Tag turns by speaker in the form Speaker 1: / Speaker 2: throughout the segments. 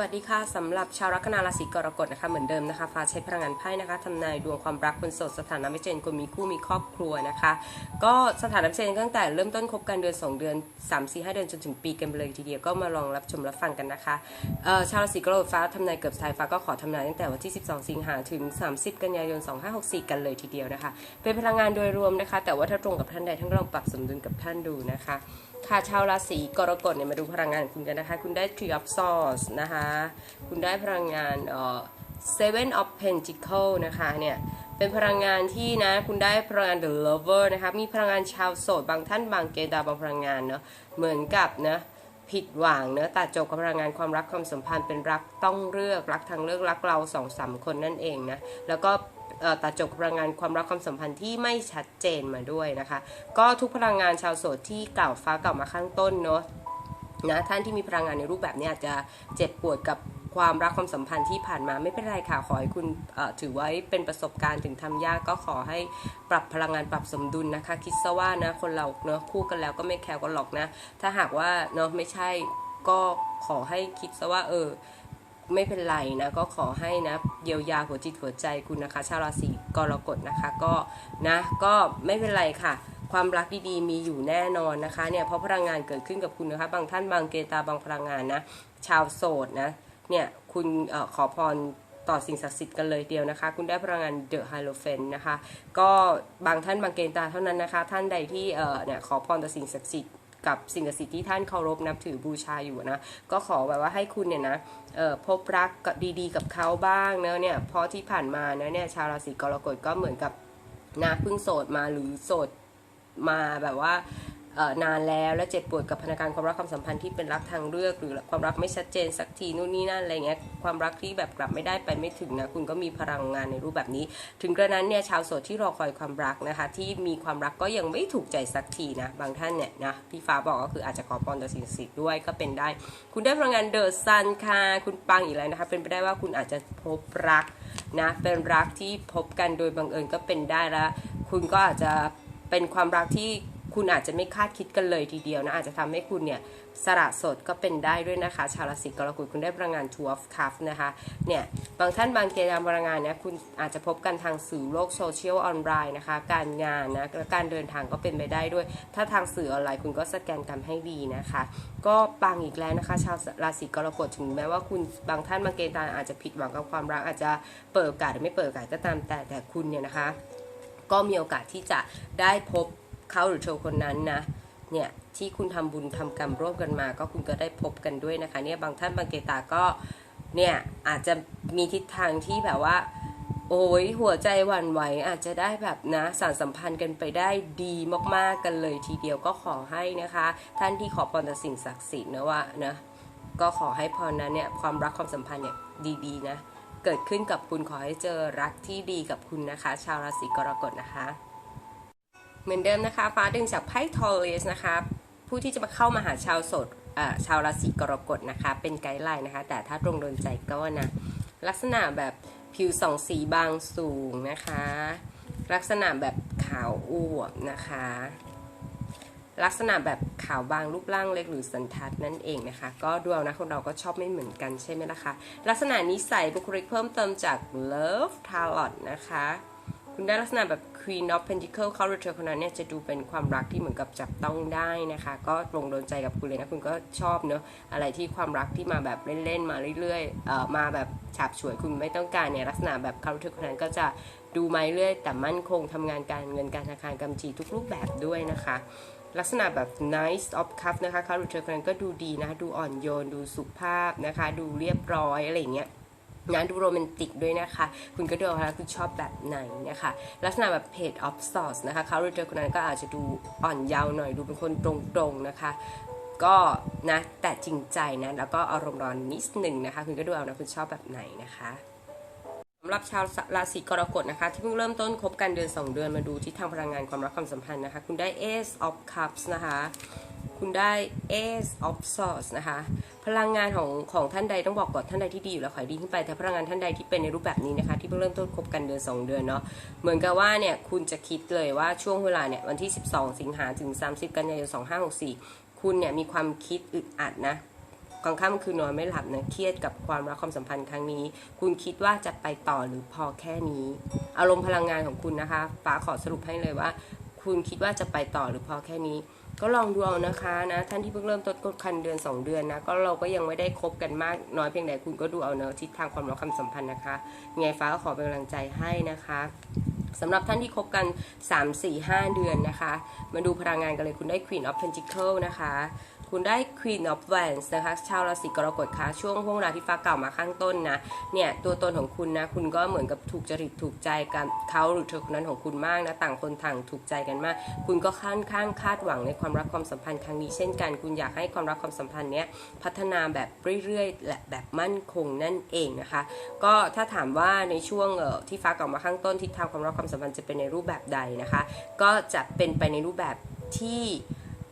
Speaker 1: วัสดีค่ะสำหรับชาวลัคนาราศีกรกฎนะคะเหมือนเดิมนะคะฟ้าใช้พลังงานไพ่นะคะทำนายดวงความรักคนโสดสถานะไม่เจนคนมีคู่มีครอบครัวนะคะ ก็สถานะไม่เจนตั้งแต่เริ่มต้นคบกันเดือน 2 เดือน 3 4 5 เดือนจนถึงปีกันไปเลยทีเดียวก็มาลองรับชมรับฟังกันนะคะชาวราศีกรกฎฟ้าทำนายเกือบสายฟ้าก็ขอทำนายตั้งแต่วันที่ 12 สิงหาถึง 30 กันยายน 2564 กันเลยทีเดียวนะคะ เป็นพลังงานโดยรวมนะคะ แต่ว่าถ้าตรงกับท่านใดท่านก็ลองปรับสมดุลกับท่านดูนะคะค่ะชาวราศีกรกฎเนี่ยมาดูพลังงานของคุณกันนะคะ คุณได้ Tree of Swords นะคะ คุณได้พลังงานเอ่อ Seven of Pentacles นะคะเนี่ยเป็นพลังงานที่นะคุณได้พลังงาน The Lover นะคะมีพลังงานชาวโสดบางท่านบางเกดาบางพลังงานเนาะเหมือนกับนะผิดหวังเนะตัดจบกับพลังงานความรักความสัมพันธ์เป็นรักต้องเลือกรักทางเลือกรักเราสองสามคนนั่นเองนะแล้วก็ ตัดจบพลังงานความรักความสัมพันธ์ที่ไม่ชัดเจนมาด้วยนะคะ ก็ทุกพลังงานชาวโสดที่กล่าวฟ้ากล่าวมาข้างต้นเนาะนะท่านที่มีพลังงานในรูปแบบนี้อาจจะเจ็บปวดกับความรักความสัมพันธ์ที่ผ่านมาไม่เป็นไรค่ะขอให้คุณถือไว้เป็นประสบการณ์ถึงทำยากก็ขอให้ปรับพลังงานปรับสมดุลนะคะ คิดซะว่านะคนเราเนาะคู่กันแล้วก็ไม่แคร์กันหรอกนะ ถ้าหากว่าเนาะไม่ใช่ก็ขอให้คิดซะว่าเออ ไม่เป็นไรนะก็ขอให้นะเยียวยาหัวจิตหัวใจคุณนะคะ ชาวราศีกรกฎนะคะก็นะก็ไม่เป็นไรค่ะ ความรักดีๆมีอยู่แน่นอนนะคะเนี่ยเพราะพลังงานเกิดขึ้นกับคุณนะคะ บางท่านบางเกตาบางพลังงานนะชาวโสดนะเนี่ยคุณอขอพรต่อสิ่งศักดิ์สิทธิ์กันเลยเดียวนะคะ คุณได้พลังงานเดอะไฮโลเฟนนะคะ ก็บางท่านบางเกณฑ์ตาเท่านั้นนะคะ ท่านใดที่เออเนี่ยขอพรต่อสิ่งศักดิ์สิทธิ์ กับสิ่งศักดิ์สิทธิ์ที่ท่านเคารพนับถือบูชาอยู่นะ ก็ขอแบบว่าให้คุณเนี่ยนะพบรักกับดีๆ กับเขาบ้างเนะเนี่ยเพราะที่ผ่านมาเนะเนี่ยชาวราศีกรกฎก็เหมือนกับนะเพิ่งโสดมาหรือโสดมาแบบว่า นานแล้วและเจ็บปวดกับพนักงานความรักความสัมพันธ์ที่เป็นรักทางเลือก หรือความรักไม่ชัดเจนสักทีนู่นนี่นั่นอะไรเงี้ยความรักที่แบบกลับไม่ได้ไปไม่ถึงนะคุณก็มีพลังงานในรูปแบบนี้ ถึงกระนั้นเนี่ยชาวโสดที่รอคอยความรักนะคะ ที่มีความรักก็ยังไม่ถูกใจสักทีนะบางท่านเนี่ยนะที่ฟ้าบอกก็คืออาจจะขอพรต่อสิ่งศักดิ์สิทธิ์ด้วยก็เป็นได้ คุณได้พลังงานเดอะซันค่ะคุณปังอีกแล้วนะคะเป็นไปได้ว่าคุณอาจจะพบรักนะเป็นรักที่พบกันโดยบังเอิญก็เป็นได้แล้วคุณก็อาจจะเป็นความรักที่ คุณอาจจะไม่คาดคิดกันเลยทีเดียวนะ อาจจะทำให้คุณเนี่ยสละสดก็เป็นได้ด้วยนะคะ ชาวราศีกรกฎคุณได้พลังงาน Two of Cups นะคะเนี่ยบางท่านบางเกณฑ์พลังงานเนี่ยคุณอาจจะพบกันทางสื่อโลกโซเชียลออนไลน์นะคะ การงานนะและการเดินทางก็เป็นไปได้ด้วย ถ้าทางสื่อออนไลน์คุณก็สแกนกรรมให้ดีนะคะ ก็ปังอีกแล้วนะคะ ชาวราศีกรกฎถึงแม้ว่าคุณบางท่านบางเกณฑ์ตาอาจจะผิดหวังกับความรักอาจจะเปิดโอกาสหรือไม่เปิดโอกาสก็ตามแต่แต่คุณเนี่ยนะคะ ก็มีโอกาสที่จะได้พบ เขาหรือเธอคนนั้นนะเนี่ยที่คุณทำบุญทำกรรมร่วมกันมา ก็คุณก็ได้พบกันด้วยนะคะเนี่ยบางท่านบางเกตาก็เนี่ยอาจจะมีทิศทางที่แบบว่า โอ้ยหัวใจหวั่นไหวอาจจะได้แบบนะสารสัมพันธ์กันไปได้ดีมากๆกันเลยทีเดียวก็ขอให้นะคะ ท่านที่ขอพรต่อสิ่งศักดิ์สิทธิ์นะว่านะก็ขอให้พรนั้นเนี่ยความรักความสัมพันธ์เนี่ยดีๆนะเกิดขึ้นกับคุณขอให้เจอรักที่ดีกับคุณนะคะ ชาวราศีกรกฎนะคะ เหมือนเดิมนะคะ ฟ้าดึงจากไพ่ทอเลสนะคะ ผู้ที่จะมาเข้ามาหาชาวโสดชาวราศีกรกฎนะคะ เป็นไกด์ไลน์นะคะ แต่ถ้าตรงโดนใจก็นะ ลักษณะแบบผิวสองสีบางสูงนะคะ ลักษณะแบบขาวอ้วบนะคะ ลักษณะแบบขาวบางรูปร่างเล็กหรือสันทัดนั่นเองนะคะ ก็ดวงนะคนเราก็ชอบไม่เหมือนกันใช่ไหมล่ะคะ ลักษณะนิสัยบุคลิกเพิ่มเติมจาก Love Tarot นะคะ คุณได้ลักษณะแบบ Queen of Pentacles เขาหรือเธอคนนั้นเนี่ยจะดูเป็นความรักที่เหมือนกับจับต้องได้นะคะ ก็ตรงโดนใจกับคุณเลยนะ คุณก็ชอบเนอะอะไรที่ความรักที่มาแบบเล่นๆ มาเรื่อยๆเอ่อมาแบบฉาบฉวยคุณไม่ต้องการเนี่ยลักษณะแบบเขาหรือเธอคนนั้นก็จะดูมาเรื่อยแต่มั่นคงทำงานการเงินการธนาคารกำจีทุกรูปแบบด้วยนะคะลักษณะแบบ nice of cup นะคะเขาหรือเธอคนนั้นก็ดูดีนะ ดูอ่อนโยน ดูสุภาพนะคะ ดูเรียบร้อย อะไรเงี้ย นะดูโรแมนติกด้วยนะคะ คุณก็ดูเอาค่ะคุณชอบแบบไหนนะคะ ลักษณะแบบ page of swords นะคะเขาหรือเธอคนนั้นก็อาจจะดูอ่อนเยาว์หน่อยดูเป็นคนตรงๆนะคะ ก็นะแต่จริงใจนะ แล้วก็อารมณ์ร้อนนิดหนึ่งนะคะ คุณก็ดูเอานะคุณชอบแบบไหนนะคะสำหรับชาวราศีกรกฎนะคะที่เพิ่งเริ่มต้นคบกันเดือน 2 เดือนมาดูที่ทางพลังงานความรักความสัมพันธ์นะคะ คุณได้ Ace of Cups นะคะ คุณได้ Ace of Swords นะคะ พลังงานของของท่านใดต้องบอกก่อนท่านใดที่ดีอยู่แล้วขอดีขึ้นไป แต่พลังงานท่านใดที่เป็นในรูปแบบนี้นะคะ ที่เพิ่งเริ่มต้นคบกันเดือน 2 เดือนเนาะ เหมือนกับว่าเนี่ยคุณจะคิดเลยว่าช่วงเวลาเนี่ยวันที่ 12 สิงหาถึง 30 กันยายน 2564 คุณเนี่ยมีความคิดอึดอัดนะกลางค่ำคือนอนไม่หลับนะเครียดกับความรักความสัมพันธ์ครั้งนี้ คุณคิดว่าจะไปต่อหรือพอแค่นี้ อารมณ์พลังงานของคุณนะคะฟ้าขอสรุปให้เลยว่า คุณคิดว่าจะไปต่อหรือพอแค่นี้ ก็ลองดูเอานะคะนะท่านที่เพิ่งเริ่มต้นกดคันเดือน 2 เดือนนะก็เราก็ยังไม่ได้คบกันมากน้อยเพียงใดคุณก็ดูเอาเนาะทิศทางความรักความสัมพันธ์นะคะยังไงฟ้าก็ขอเป็นกำลังใจให้นะคะสำหรับท่านที่คบกัน 3 4 5 เดือนนะคะ มาดูพลังงานกันเลยคุณได้ Queen of Pentacles นะคะ คุณได้ Queen of Wands นะคะ ชาวราศีกรกฎคะช่วงห่วงเวลาที่ฟ้าเก่ามาข้างต้นนะ เนี่ยตัวตนของคุณนะ คุณก็เหมือนกับถูกจริตถูกใจกันเขาหรือเธอคนนั้นของคุณมากนะ ต่างคนต่างถูกใจกันมาก คุณก็ค่อนข้างคาดหวังในความรักความสัมพันธ์ครั้งนี้เช่นกัน คุณอยากให้ความรักความสัมพันธ์เนี้ยพัฒนาแบบเรื่อยๆและแบบมั่นคงนั่นเองนะคะ ก็ถ้าถามว่าในช่วงเออที่ฟ้าเก่ามาข้างต้นทิศทางความรักความสัมพันธ์จะเป็นในรูปแบบใดนะคะ ก็จะเป็นไปในรูปแบบที่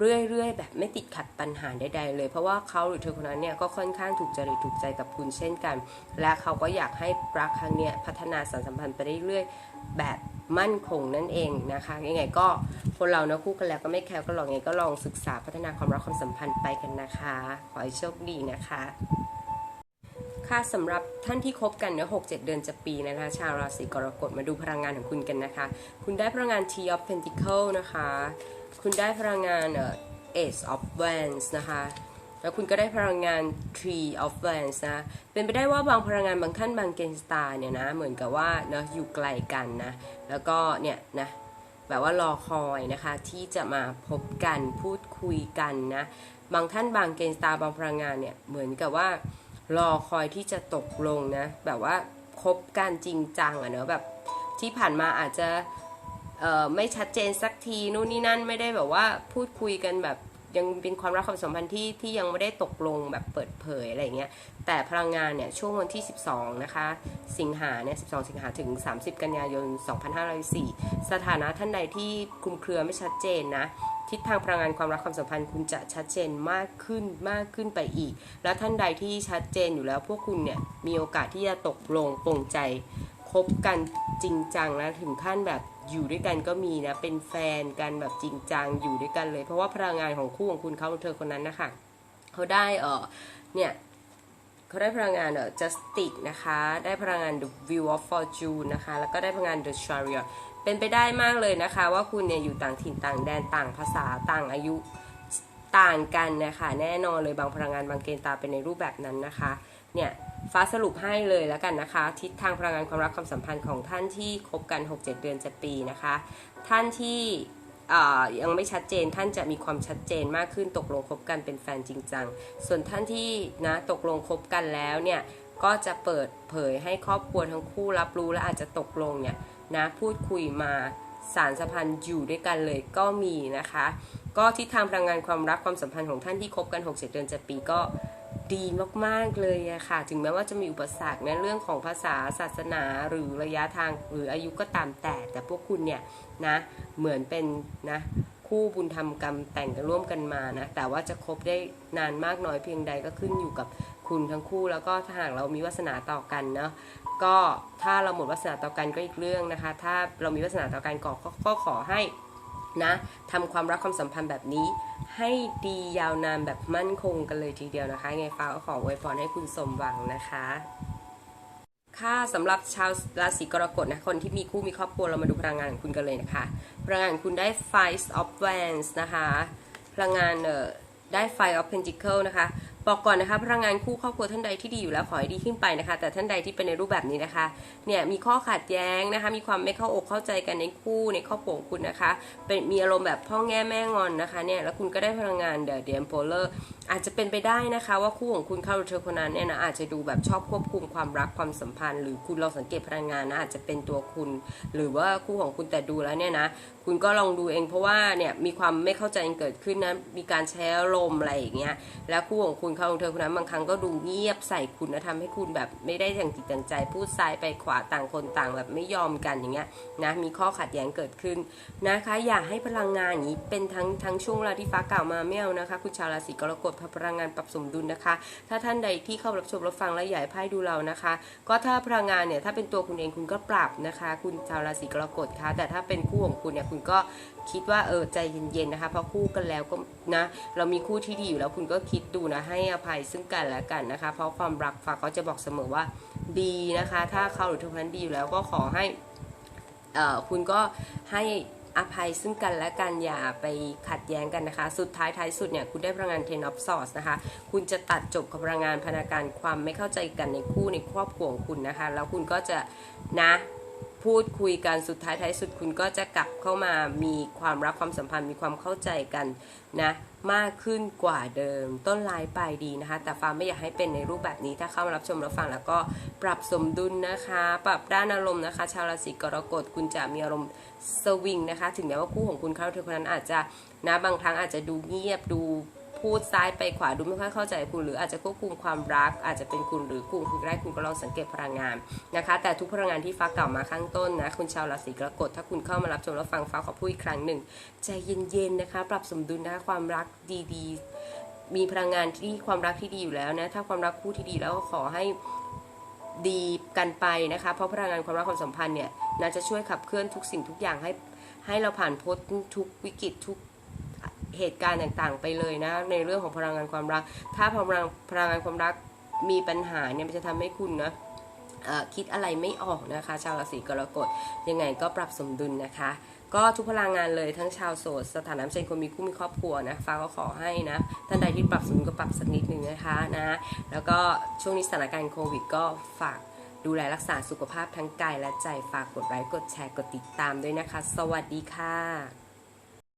Speaker 1: เรื่อยๆ แบบไม่ติดขัดปัญหาใดๆเลย เพราะว่าเขาหรือเธอคนนั้นเนี่ยก็ค่อนข้างถูกจริตถูกใจกับคุณเช่นกัน และเขาก็อยากให้รักครั้งเนี้ยพัฒนาสารสัมพันธ์ไปเรื่อยๆ แบบมั่นคงนั่นเองนะคะยังไงก็คนเรานะคู่กันแล้วก็ไม่แคร์ก็ลองไงก็ลองศึกษาพัฒนาความรักความสัมพันธ์ไปกันนะคะ ขอให้โชคดีนะคะค่ะสำหรับท่านที่คบกันเนอะ6 7เดือนจะปีนะคะ ชาวราศีกรกฎมาดูพลังงานของคุณกันนะคะ คุณได้พลังงาน T of Pentacle นะคะ คุณได้พลังงานเอ่อ Ace of Wands นะคะ แล้วคุณก็ได้พลังงาน Tree of Wands นะ เป็นไปได้ว่าบางพลังงานบางท่านบางเกณฑ์สตาร์เนี่ยนะ เหมือนกับว่าเนอะอยู่ไกลกันนะ แล้วก็เนี่ยนะแบบว่ารอคอยนะคะที่จะมาพบกันพูดคุยกันนะ บางท่านบางเกณฑ์สตาร์บางพลังงานเนี่ยเหมือนกับว่ารอคอยที่จะตกลงนะ แบบว่าคบกันจริงจังอะเนอะแบบที่ผ่านมาอาจจะ ไม่ชัดเจนสักทีนู่นนี่นั่นไม่ได้แบบว่าพูดคุยกันแบบยังเป็นความรักความสัมพันธ์ที่ที่ยังไม่ได้ตกลงแบบเปิดเผยอะไรเงี้ย แต่พลังงานเนี่ยช่วงวันที่ 12 นะคะ สิงหาเนี่ย 12 สิงหาถึง 30 กันยายน 2504 สถานะท่านใดที่คลุมเครือไม่ชัดเจนนะ ทิศทางพลังงานความรักความสัมพันธ์คุณจะชัดเจนมากขึ้นมากขึ้นไปอีก แล้วท่านใดที่ชัดเจนอยู่แล้วพวกคุณเนี่ยมีโอกาสที่จะตกลงปลงใจคบกันจริงจังแนะถึงขั้นแบบ อยู่ด้วยกันก็มีนะ เป็นแฟนกันแบบจริงจังอยู่ด้วยกันเลย เพราะว่าพลังงานของคู่ของคุณเขาเธอคนนั้นนะคะเขาได้เออเนี่ยเขาได้พลังงานเออ justice นะคะ ได้พลังงาน the view of fortune นะคะ แล้วก็ได้พลังงาน the chariot เป็นไปได้มากเลยนะคะ ว่าคุณเนี่ยอยู่ต่างถิ่นต่างแดนต่างภาษาต่างอายุต่างกันนะคะ แน่นอนเลยบางพลังงานบางเกณฑ์ตาเป็นในรูปแบบนั้นนะคะ เนี่ยฟ้าสรุปให้เลยแล้วกันนะคะ ทิศทางพลังงานความรักความสัมพันธ์ของท่านที่คบกัน 6-7 เดือนจะปีนะคะ ท่านที่ยังไม่ชัดเจนท่านจะมีความชัดเจนมากขึ้นตกลงคบกันเป็นแฟนจริงจังส่วนท่านที่นะตกลงคบกันแล้วเนี่ยก็จะเปิดเผยให้ครอบครัวทั้งคู่รับรู้และอาจจะตกลงเนี่ยนะพูดคุยมาสารสัมพันธ์อยู่ด้วยกันเลยก็มีนะคะ ก็ทิศทางพลังงานความรักความสัมพันธ์ของท่านที่คบกัน 6-7 เดือนจะปีก็ ดีมากๆเลยอะค่ะ ถึงแม้ว่าจะมีอุปสรรคในเรื่องของภาษาศาสนาหรือระยะทางหรืออายุก็ตามแต่ แต่พวกคุณเนี่ยนะเหมือนเป็นนะคู่บุญธรรมกรรมแต่งกันร่วมกันมานะ แต่ว่าจะคบได้นานมากน้อยเพียงใดก็ขึ้นอยู่กับคุณทั้งคู่ แล้วก็ถ้าหากเรามีวาสนาต่อกันเนาะก็ถ้าเราหมดวาสนาต่อกันก็อีกเรื่องนะคะ ถ้าเรามีวาสนาต่อกันก็ก็ก็ขอให้นะทำความรักความสัมพันธ์แบบนี้ ให้ดียาวนานแบบมั่นคงกันเลยทีเดียวนะคะ ไงฟ้าก็ขออวยพรให้คุณสมหวังนะคะ ค่ะสำหรับชาวราศีกรกฎนะ คนที่มีคู่มีครอบครัวเรามาดูพลังงานของคุณกันเลยนะคะ พลังงานคุณได้ Five of Wands นะคะ พลังงานเอ่อได้ Five of Pentacles นะคะ บอกก่อนนะคะพลังงานคู่ครอบครัวท่านใดที่ดีอยู่แล้วขอให้ดีขึ้นไปนะคะ แต่ท่านใดที่เป็นในรูปแบบนี้นะคะเนี่ยมีข้อขัดแย้งนะคะ มีความไม่เข้าอกเข้าใจกันในคู่ในครอบครัวของคุณนะคะ เป็นมีอารมณ์แบบพ่อแง่แม่งอนนะคะเนี่ยแล้วคุณก็ได้พลังงานเดอะเดียมโพลเลอร์อาจจะเป็นไปได้นะคะว่าคู่ของคุณเข้ารือเธอคนนั้นเนี่ยนะอาจจะดูแบบชอบควบคุมความรักความสัมพันธ์ หรือคุณลองสังเกตพลังงานนะอาจจะเป็นตัวคุณ หรือว่าคู่ของคุณแต่ดูแล้วเนี่ยนะคุณก็ลองดูเองเพราะว่าเนี่ยมีความไม่เข้าใจเกิดขึ้นนะมีการแชร์ลมอะไรอย่างเงี้ยแล้วคู่ของคุณเขาของเธอคนนั้นบางครั้งก็ดูเงียบใส่คุณนะทำให้คุณแบบไม่ได้อย่างจิตอย่างใจ พูดซ้ายไปขวาต่างคนต่างแบบไม่ยอมกันอย่างเงี้ยนะมีข้อขัดแย้งเกิดขึ้นนะคะ อย่าให้พลังงานอย่างนี้เป็นทั้งทั้งช่วงเวลาที่ฟ้ากล่าวมาไม่เอานะคะ คุณชาวราศีกรกฎพลังงานปรับสมดุลนะคะ ถ้าท่านใดที่เข้ารับชมรับฟังและอยากให้ไพ่ดูเรานะคะ ก็ถ้าพลังงานเนี่ยถ้าเป็นตัวคุณเองคุณก็ปรับนะคะ คุณชาวราศีกรกฎค่ะแต่ถ้าเป็นคู่ของคุณเนี่ยคุณก็คิดว่าเออใจเย็นๆนะคะเพราะคู่กันแล้วก็นะเรามีคู่ที่ดีอยู่แล้วคุณก็คิดดูนะให้อภัยซึ่งกันและกันนะคะ เพราะความรักฟ้าก็จะบอกเสมอว่าดีนะคะ ถ้าเขาหรือทุกท่านดีอยู่แล้วก็ขอให้เอ่อคุณก็ให้อภัยซึ่งกันและกันอย่าไปขัดแย้งกันนะคะ สุดท้ายท้ายสุดเนี่ยคุณได้พลังงาน Ten of Swords นะคะ คุณจะตัดจบกับพลังงานพนาการความไม่เข้าใจกันในคู่ในครอบครัวของคุณนะคะ แล้วคุณก็จะนะพูดคุยกันสุดท้ายท้ายสุดคุณก็จะกลับเข้ามามีความรักความสัมพันธ์มีความเข้าใจกันนะ มากขึ้นกว่าเดิม ต้นลายปลายดีนะคะ แต่ฟ้าไม่อยากให้เป็นในรูปแบบนี้ถ้าเข้ามารับชมรับฟังแล้วก็ปรับสมดุลนะคะ ปรับด้านอารมณ์นะคะ ชาวราศีกรกฎคุณจะมีอารมณ์สวิงนะคะ ถึงแม้ว่าคู่ของคุณเขาเธอคนนั้นอาจจะนะบางครั้งอาจจะดูเงียบดู พูดซ้ายไปขวาดูไม่ค่อยเข้าใจคุณ หรืออาจจะควบคุมความรัก อาจจะเป็นคุณหรือคู่คุณได้คุณก็ลองสังเกตพลังงานนะคะ แต่ทุกพลังงานที่ฟ้ากล่าวมาข้างต้นนะคุณชาวราศีกรกฎถ้าคุณเข้ามารับชมรับฟังฟ้าขอพูดอีกครั้งหนึ่งใจเย็นๆนะคะ ปรับสมดุลนะคะความรักดีๆ มีพลังงานที่ความรักที่ดีอยู่แล้วนะถ้าความรักคู่ที่ดีแล้วก็ขอให้ดีกันไปนะคะ เพราะพลังงานความรักความสัมพันธ์เนี่ยน่าจะช่วยขับเคลื่อนทุกสิ่งทุกอย่างให้ให้เราผ่านพ้นทุกวิกฤตทุก เหตุการณ์ต่างๆ ไปเลยนะ ในเรื่องของพลังงานความรัก ถ้าพลังพลังงานความรักมีปัญหาเนี่ยมันจะทำให้คุณนะคิดอะไรไม่ออกนะคะ ชาวราศีกรกฎยังไงก็ปรับสมดุลนะคะ ก็ทุกพลังงานเลยทั้งชาวโสดสถานะเป็นคนมีคู่มีครอบครัวนะฟ้าก็ขอให้นะท่านใดที่ปรับสมดุลก็ปรับสักนิดหนึ่งนะคะนะแล้วก็ช่วงนี้สถานการณ์โควิดก็ฝากดูแลรักษาสุขภาพทั้งกายและใจฝากกดไลค์กดแชร์กดติดตามด้วยนะคะ สวัสดีค่ะ